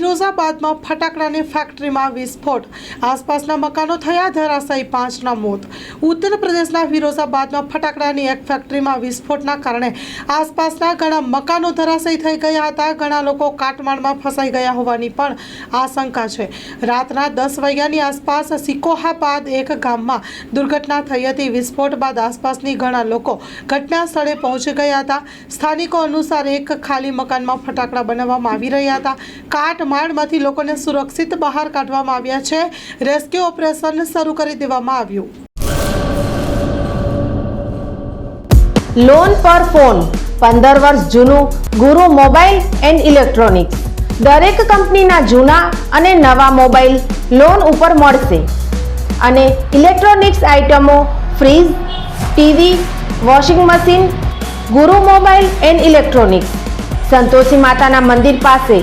ફિરોઝાબાદમાં ફટાકડાની ફેક્ટરીમાં વિસ્ફોટ. આસપાસના મકાનો થયા, ધરાશાયી પાંચના મોત. ઉત્તર પ્રદેશના ફિરોઝાબાદમાં ફટાકડાની એક ફેક્ટરીમાં વિસ્ફોટના કારણે આસપાસના ઘણા મકાનો ધરાશાયી થઈ ગયા હતા. ઘણા લોકો કાટમાળમાં ફસાઈ ગયા હોવાની પણ આશંકા છે. રાતના દસ વાગ્યાની આસપાસ સિકોહાબાદ એક ગામમાં દુર્ઘટના થઈ હતી. વિસ્ફોટ બાદ આસપાસની ઘણા લોકો ઘટના સ્થળે પહોંચી ગયા હતા. સ્થાનિકો અનુસાર એક ખાલી મકાનમાં ફટાકડા બનાવવામાં આવી રહ્યા હતા. કાટમાળમાંથી લોકોને સુરક્ષિત બહાર કાઢવામાં આવ્યા છે. રેસ્ક્યુ ઓપરેશન શરૂ કરી દેવામાં આવ્યું. લોન પર ફોન પંદર વર્ષ જૂનું ગુરુ મોબાઈલ એન્ડ ઇલેક્ટ્રોનિક્સ. દરેક કંપનીના જૂના અને નવા મોબાઈલ લોન ઉપર મળશે. અને ઇલેક્ટ્રોનિક્સ આઇટમો fridge, TV, washing machine, Guru mobile and electronics. Santoshi માતાના મંદિર પાસે